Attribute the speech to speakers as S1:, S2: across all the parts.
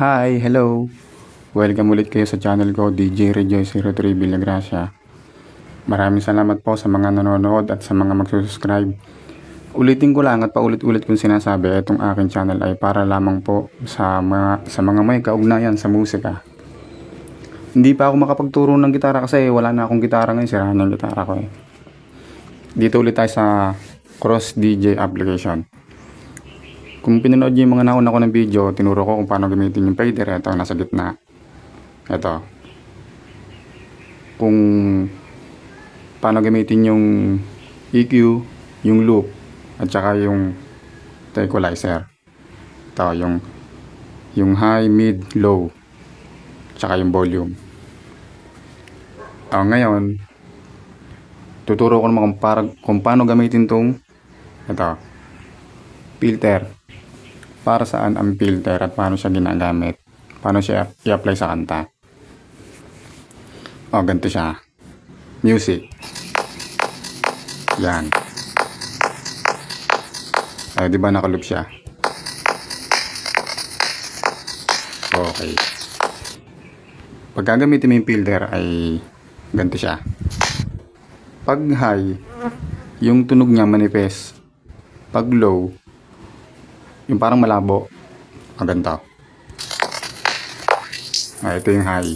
S1: Hi, hello. Welcome ulit kayo sa channel ko, DJ Rejoice 03 Villagracia. Maraming salamat po sa mga nanonood at sa mga magsusubscribe. Ulitin ko lang at paulit-ulit kong sinasabi, itong aking channel ay para lamang po sa mga, sa mga may kaugnayan sa musika. Hindi pa ako makapagturo ng gitara kasi wala na akong gitara ngayon, sira na yung gitara ko eh. Dito ulit tayo sa Cross DJ application. Kung pinanood niyo yung mga nauna ko ng video, tinuro ko kung paano gamitin yung fader. Ito, nasa gitna. Ito. Kung paano gamitin yung EQ, yung loop, at saka yung equalizer. Ito, yung yung high, mid, low, tsaka yung volume. Oh, ngayon, tuturo ko naman kung, para, kung paano gamitin tong ito, filter para saan ang filter at paano siya ginagamit. Paano siya i-apply sa kanta. O, ganito siya. Music. Yan. Ay, di ba nakaloop siya? Okay. Pag gagamitin mo yung filter ay ganito siya. Pag high, yung tunog niya manifest. Pag low, yung parang malabo. Ang ganito. Ah, ito yung high.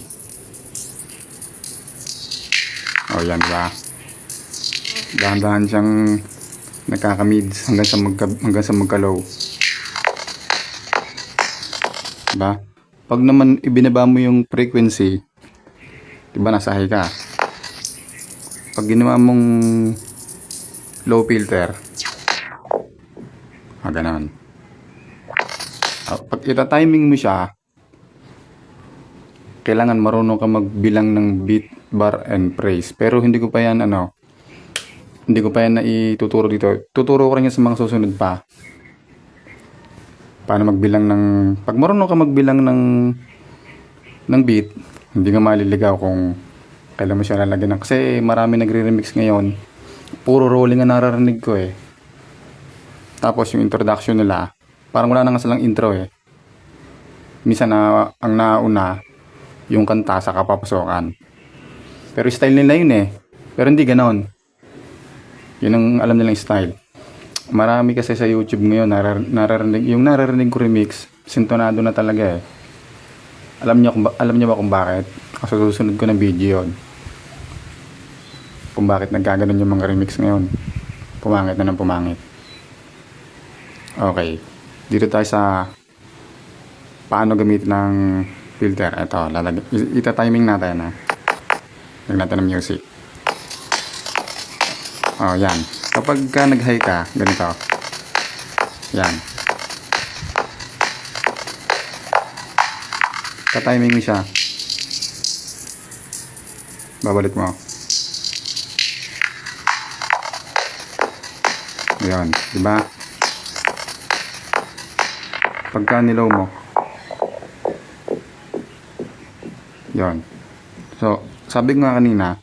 S1: O, yan, diba? Dahan-dahan siyang nakaka-mids hanggang sa magka, hanggang sa magka-low. Diba? Pag naman ibinaba mo yung frequency, diba nasa high ka? Pag ginawa mong low filter, ah, ganon. Ah, Pag ita-timing mo siya, kailangan marunong ka magbilang ng beat, bar, and phrase. Pero hindi ko pa yan, ano, hindi ko pa yan na ituturo dito. Tuturo ko rin yan sa mga susunod pa. Paano magbilang ng, pag marunong ka magbilang ng, ng beat, hindi ka maliligaw kung kailan mo siya lalagyan kasi marami nagre-remix ngayon. Puro rolling ang nararinig ko eh. Tapos yung introduction nila, parang wala na nga silang intro eh. Minsan na ang nauna yung kanta sa kapapasokan. Pero style nila yun eh. Pero hindi ganon. Yun ang alam nilang style. Marami kasi sa YouTube ngayon narar nararinig, yung nararinig ko remix, sintonado na talaga eh. Alam niyo kung alam niyo ba kung bakit? Kasi susunod ko ng video yon. Kung bakit nagkaganon yung mga remix ngayon. Pumangit na ng pumangit. Okay. Dito tayo sa paano gamitin ng filter. Ito, lalag ita-timing natin na. Lagyan natin ng music. Oh, yan. Kapag ka nag-high ka, ganito. Yan. Ka-timing mo siya. Babalik mo. Yan, di ba? Pagka nilaw mo. Yon. So, sabi ko nga kanina,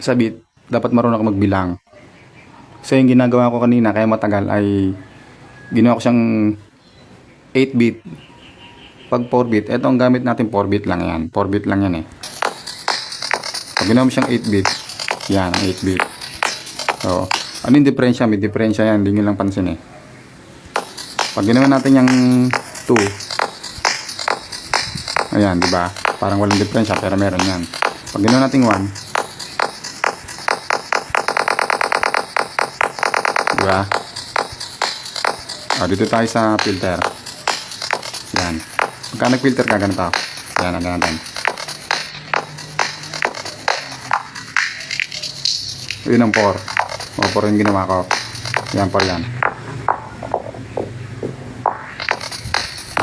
S1: sa beat, dapat marunong ka magbilang. So, yung ginagawa ko kanina, kaya matagal, ay ginawa ko siyang 8-bit. Pag 4-bit, eto ang gamit natin 4-bit lang yan. 4-bit lang yan eh. Pag ginawa mo siyang 8-bit, yan ang 8-bit. So, ano yung diferensya? May diferensya yan, hindi nyo lang pansin eh. Pag ginawa natin yung 2, ayan, di ba? Parang walang diferensya, pero meron yan. Pag ginawa natin 1, di ba? O, dito tayo sa filter. Yan. Pagka nag-filter ka, ganito. Yan, ang natin. Yun ang 4. O, 4 yung ginawa ko. Yan, 4 yan.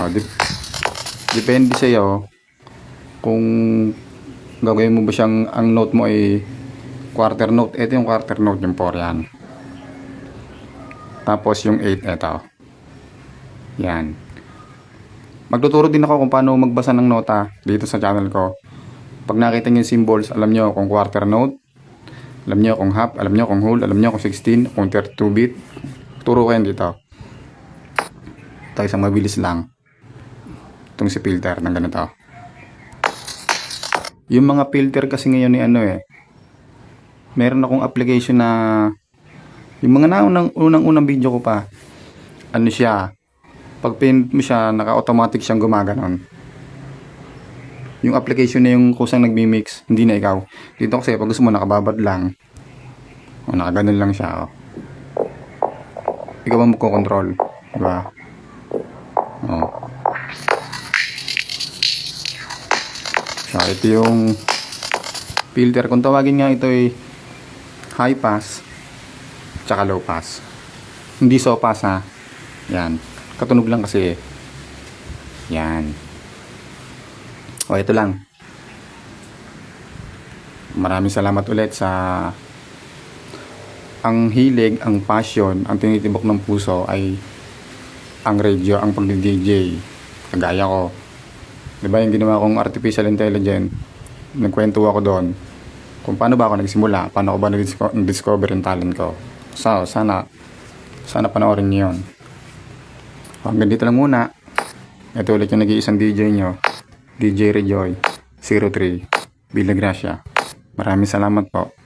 S1: O, dip- depende sa iyo kung gagawin mo ba siyang ang note mo ay quarter note. Ito yung quarter note, yung 4 yan. Tapos yung 8, ito. Yan. Magtuturo din ako kung paano magbasa ng nota dito sa channel ko. Pag nakita niyo yung symbols, alam niyo kung quarter note, alam niyo kung half, alam niyo kung whole, alam niyo kung 16, kung 32 bit. Turo ko yan dito. Tayo sa mabilis lang. Itong si filter ng ganito. Yung mga filter kasi ngayon ni ano eh, meron akong application na yung mga naunang unang unang video ko pa ano siya pag pin mo siya naka-automatic siyang gumaganon yung application na yung kusang nagmi-mix hindi na ikaw dito kasi pag gusto mo nakababad lang o nakaganon lang siya oh. ikaw ang magkocontrol di so ito yung filter. Kung tawagin nga ito ay high pass tsaka low pass. Hindi so pass ha? Yan. Katunog lang kasi yan. O ito lang. Maraming salamat ulit sa ang hilig, ang passion, ang tinitibok ng puso ay ang radio, ang pagdi-DJ. Kagaya ko. Di ba yung ginawa kong artificial intelligence, nagkwento ako doon kung paano ba ako nagsimula, paano ko ba nag-discover yung talent ko. So, sana, sana panoorin niyo yun. Hanggang dito lang muna. Ito ulit yung nag-iisang DJ nyo. DJ Rejoy 03 Villa Gracia. Maraming salamat po.